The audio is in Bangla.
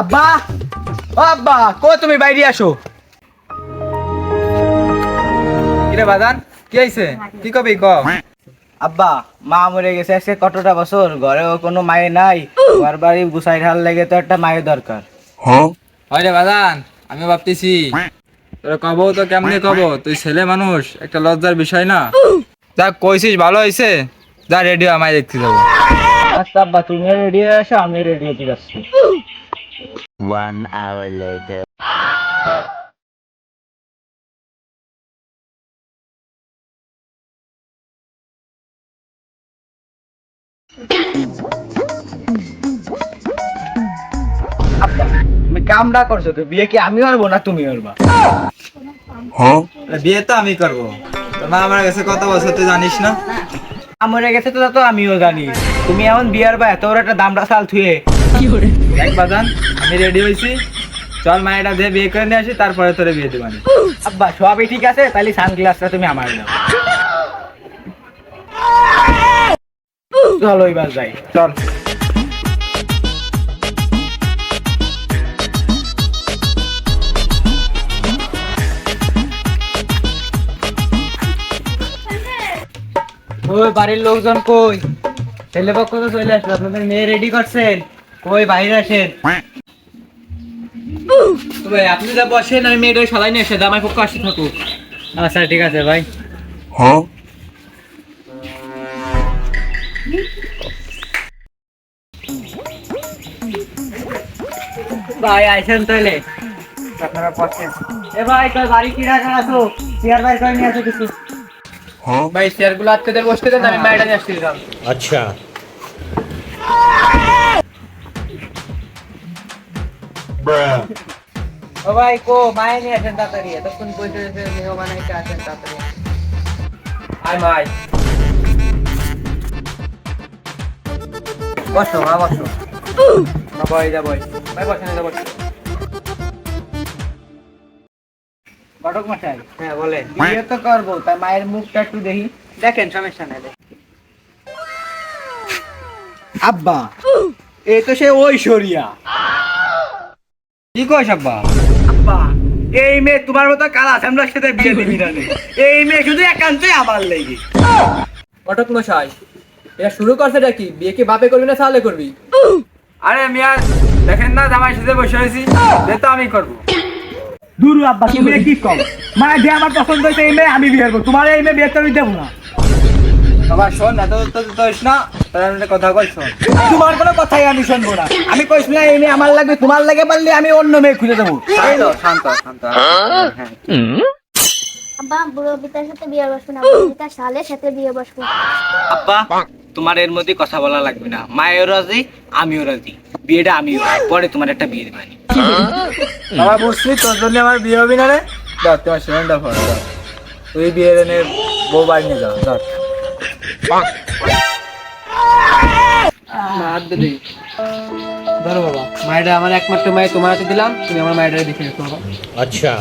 আব্বা ও আব্বা কো তুমি? বাইরে আসো। কিরে বাদান কি হইছে? কি কবি ক? আব্বা মা মরে গেছে আজকে কতটা বছর? ঘরেও কোনো মায়ে নাই। ঘর বাড়ি গুছাই ঢাল লেগে তো একটা মায়ের দরকার। হয়? রে বাদান আমি ভাবতেছি। তোরা কব তো কেমনে কব? তুই ছেলে মানুষ একটা লজ্জার বিষয় না? যা কইছিস ভালো হয়েছে যা রেডিও আমায় দেখতে যাব। আচ্ছা আব্বা তুমি রেডি আসো আমি রেডি হতে যাচ্ছি। One hour later. তুমি কামটা করছ তো বিয়ে কি আমি করব না তুমি করবা বিয়ে তো আমি করব। মা আমার কাছে কত বছর তুই জানিস না? মা মরে গেছে তো তা তো আমিও জানি। তুমি এমন বিয়ার বা এত বড় একটা দামটা সাল থুয়ে। আমি রেডি হয়েছি। চল মায়েরা দিয়ে বিয়ে করে নিয়ে আসি, তারপরে তোরে বিয়ে দেবানি আব্বা, সবই ঠিক আছে? তাহলে সানগ্লাসটা তুমি আমার দাও চলো এবার যাই। চল। ওই বাড়ির লোকজন কই? ছেলে পক্ষ তো চলে আসলো, আপনাদের মেয়ে রেডি করছেন? কই বাইরে আসেন। ভাই আপনি যা বসেন আমি মেয়েটা সালাই নিয়ে এসে জামাই পক্ষ আসতে থাকুক আচ্ছা ঠিক আছে ভাই। হ্যাঁ? ভাই তাহলে। চেয়ার হ্যাঁ? বসতে আমি হ্যাঁ। আচ্ছা। ও ভাই কো মায়ে নিয়ে আসেন তাড়াতাড়ি এতক্ষণ বসে বসে মেহমান এসে আসেন তাড়াতাড়ি আয় মাই বসো মা বসো। ভাই যা ভাই ভাই বসেন যা বসো। ঘটক মশাই হ্যাঁ বলে বিয়ে তো করব তাই মায়ের মুখটা একটু দেখি। দেখেন সমস্যা নাই। আব্বা এ তো সে ঐশ্বরিয়া। কি কইস আব্বা? আব্বা এই মেয়ে তোমার মতো কালা সাথে বিয়ে দিবি না এই মেয়ে শুধু একান্তই আমার লেগে। ঘটক মশাই এটা শুরু করছে নাকি? বিয়ে কি বাপে করবি না সালে করবি? আরে মিয়া দেখেন না জামাই সাথে বসে হয়েছি বিয়ে তো আমি করব। দূর আব্বা তুমি কি কম? মানে যে আমার পছন্দ হয়েছে এই মেয়ে আমি বিয়ে করব। তোমার এই মেয়ে বিয়ে তো আমি দেবো না। বাবা শোন এত তো না। কথা কই শোন? তোমার কোনো কথাই আমি শুনব না। আমি কইস না এই আমার লাগবে তোমার লাগে পারলে আমি অন্য মেয়ে খুঁজে দেবো। শান্ত শান্ত শান্ত। হ্যাঁ আব্বা বুড়ো পিতার সাথে বিয়ে বসবো না সালের সাথে বিয়ে বসবো। আব্বা তোমার এর মধ্যে কথা বলা লাগবে না। মায়ের রাজি আমিও রাজি। বিয়েটা আমিও পরে তোমার একটা বিয়ে দেবানি বাবা বুঝছি তোর জন্য আমার বিয়ে হবে না রে। দাও তোমার সিলিন্ডার ফোন তুই বিয়ে এনে বউ বাড়ি নিয়ে যাও দাও। হাত বেঁধে ধরো বাবা, মায়েরা আমার একমাত্র মায়ের তোমার হাতে দিলাম, তুমি আমার মায়েরা দেখে রেখো বাবা। আচ্ছা।